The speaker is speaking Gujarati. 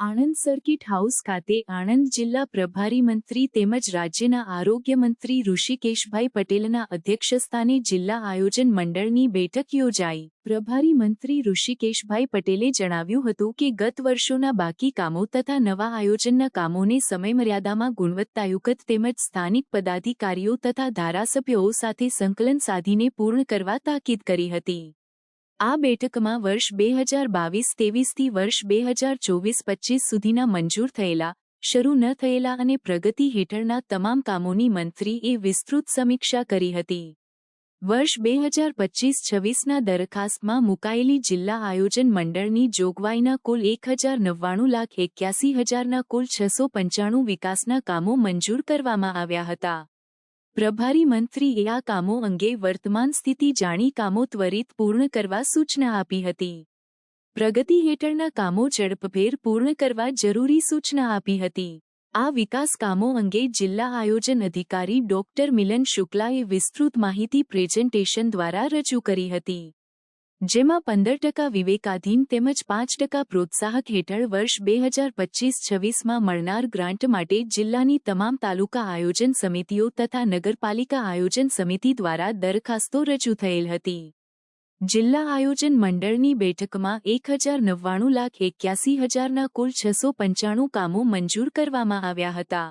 આણંદ સર્કિટ હાઉસ ખાતે આણંદ જિલ્લા પ્રભારી મંત્રી તેમજ રાજ્યના આરોગ્ય મંત્રી ઋષિકેશભાઈ પટેલના અધ્યક્ષસ્થાને જિલ્લા આયોજન મંડળની બેઠક યોજાઈ. પ્રભારી મંત્રી ઋષિકેશભાઈ પટેલે જણાવ્યું હતું કે, ગત વર્ષોના બાકી કામો તથા નવા આયોજનના કામોને સમયમર્યાદામાં ગુણવત્તાયુક્ત તેમજ સ્થાનિક પદાધિકારીઓ તથા ધારાસભ્યો સાથે સંકલન સાધીને પૂર્ણ કરવા તાકીદ કરી હતી. આ બેઠકમાં વર્ષ બે હજાર બાવીસ તેવીસથી વર્ષ બે હજાર ચોવીસ પચીસ સુધીના મંજૂર થયેલા, શરૂ ન થયેલા અને પ્રગતિ હેઠળના તમામ કામોની મંત્રીએ વિસ્તૃત સમીક્ષા કરી હતી. વર્ષ બે હજાર પચીસ છવ્વીસના દરખાસ્તમાં મુકાયેલી જિલ્લા આયોજન મંડળની જોગવાઈના કુલ એક હજાર નવ્વાણું લાખ એક્યાસી હજારના કુલ છસો પંચાણું વિકાસના કામો મંજૂર કરવામાં આવ્યા હતા. પ્રભારી મંત્રીએ આ કામો અંગે વર્તમાન સ્થિતિ જાણી કામો ત્વરિત પૂર્ણ કરવા સૂચના આપી હતી. પ્રગતિ હેઠળના કામો ઝડપભેર પૂર્ણ કરવા જરૂરી સૂચના આપી હતી. આ વિકાસ કામો અંગે જિલ્લા આયોજન અધિકારી ડોક્ટર મિલન શુક્લાએ વિસ્તૃત માહિતી પ્રેઝન્ટેશન દ્વારા રજૂ કરી હતી. જેમાં પંદર ટકા વિવેકાધીન તેમજ પાંચ ટકા પ્રોત્સાહક હેઠળ વર્ષ બે હજાર પચીસ છવ્વીસમાં મળનાર ગ્રાન્ટ માટે જિલ્લાની તમામ તાલુકા આયોજન સમિતિઓ તથા નગરપાલિકા આયોજન સમિતિ દ્વારા દરખાસ્તો રજૂ થયેલ હતી. જિલ્લા આયોજન મંડળની બેઠકમાં એક હજાર નવ્વાણું લાખ એક્યાસી હજારના કુલ છસો પંચાણું કામો મંજૂર કરવામાં આવ્યા હતા.